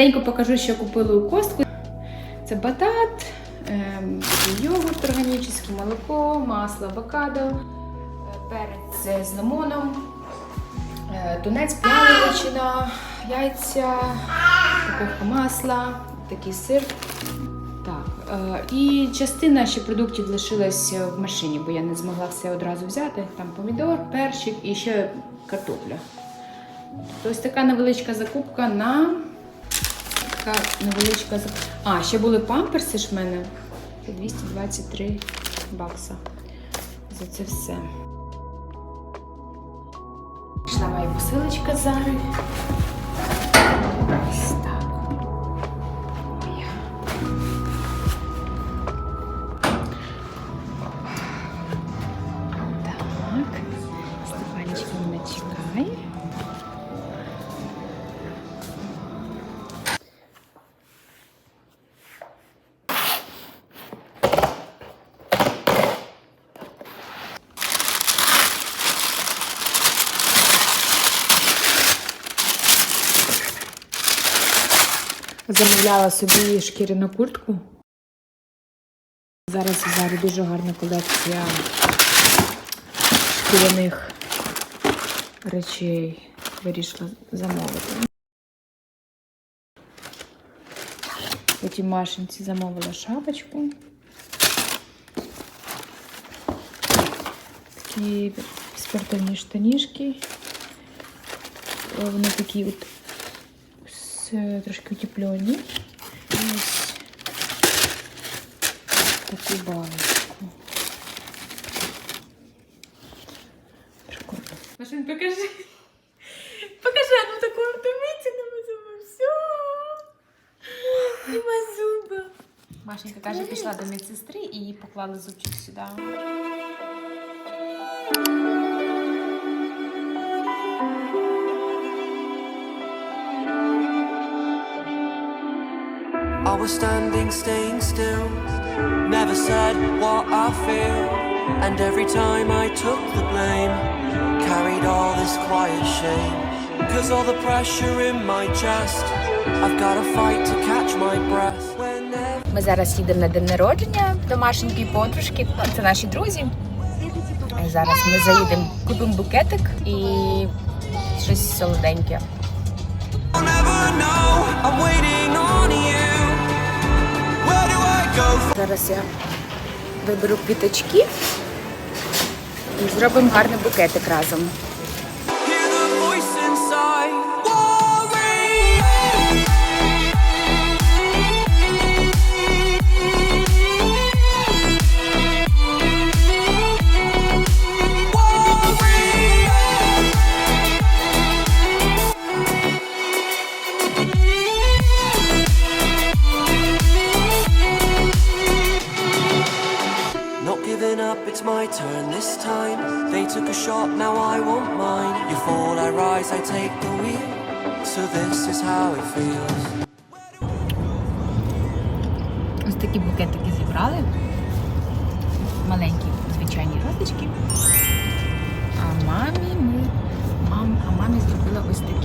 Швиденько покажу, що купили у костку. Це батат, ем, йогурт органічний, молоко, масло авокадо, е, перець з лимоном, е, тунець, яловичина, яйця, упаковка масла, такий сир. Так, е, і частина ще продуктів лишилась в машині, бо я не змогла все одразу взяти. Там помідор, перчик і ще картопля. Тобто ось така невеличка закупка на така невеличка. А, ще були памперси ж в мене. 223 бакса. За це все. Пішла моя посилочка з Замовляла собі шкіряну куртку. Зараз Зарі дуже гарна колекція шкіряних речей. Вирішила замовити. Потім Машинці замовила шапочку. Такі спортивні штанішки. Вони такі от трошки утеплені. І ось таку балочку. Прикольно. Машин, покажи. Покажи, а ну таку дивіться на зуби. Все. Нема зуба. Машенька каже, пішла до медсестри і їй поклали зубчик сюди. I was standing, staying still. Never said what I feel. And every time I took the blame, carried all this quiet shame. Cause all the pressure in my chest, I've gotta fight to catch my breath. Ми зараз їдемо на день народження до Машеньки подружки. Ну, Це наші друзі. І зараз ми заїдемо, купимо букетик і щось солоденьке. I'll never know, I'm waiting on you. Зараз я виберу квіточки і зробимо гарний букетик разом. Turn this time. They took a shot, now I want mine. You fall, I rise, I take the wheel. So this is how it feels. Ось такі букетики зібрали. Маленькі звичайні розочки. А мамі ми. Мам, а мамі зробила ось. Такі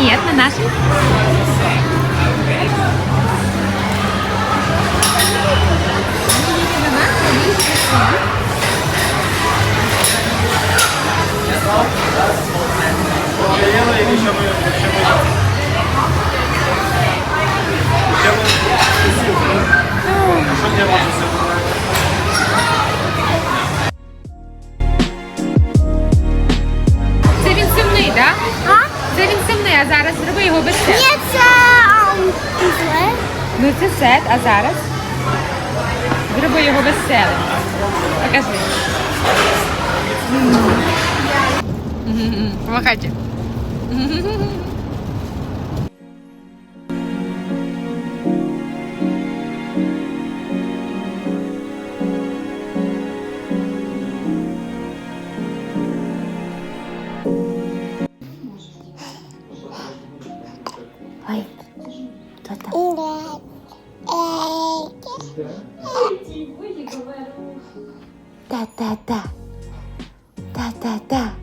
Ні, на нашій. Це а зараз зроби його без сет. Ні, це зле. Ну це сет, а зараз? Зроби його веселим. Покажи. Помахайте. ta ta ta ta.